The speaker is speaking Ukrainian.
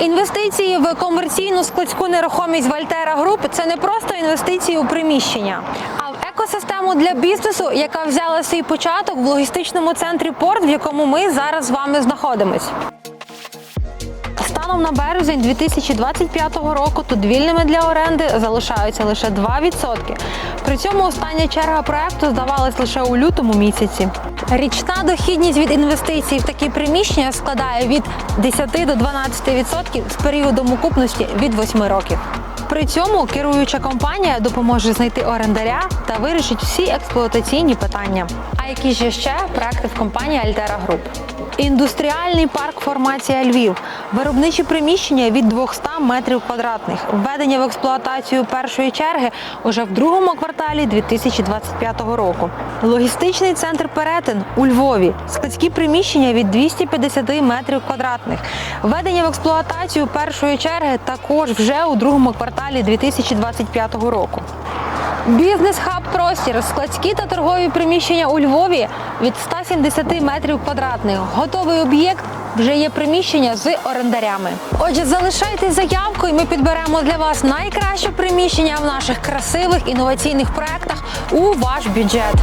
Інвестиції в комерційну складську нерухомість Вальтера Груп це не просто інвестиції у приміщення, а в екосистему для бізнесу, яка взяла свій початок в логістичному центрі порт, в якому ми зараз з вами знаходимось. Станом на березень 2025 року тут вільними для оренди залишаються лише 2%. При цьому остання черга проекту здавалась лише у лютому місяці. Річна дохідність від інвестицій в такі приміщення складає від 10 до 12% з періодом окупності від 8 років. При цьому керуюча компанія допоможе знайти орендаря та вирішить всі експлуатаційні питання. А які ж ще проекти в компанії Альтера Груп? Індустріальний парк формація Львів, виробничі приміщення від 200 метрів квадратних, введення в експлуатацію першої черги уже в другому кварталі 2025 року. Логістичний центр Перетин у Львові, складські приміщення від 250 метрів квадратних, введення в експлуатацію першої черги також вже у другому кварталі 2025 року. Бізнес-хаб простір, складські та торгові приміщення у Львові від 170 метрів квадратних. Готовий об'єкт вже є приміщення з орендарями. Отже, залишайте заявку, і ми підберемо для вас найкраще приміщення в наших красивих інноваційних проектах у ваш бюджет.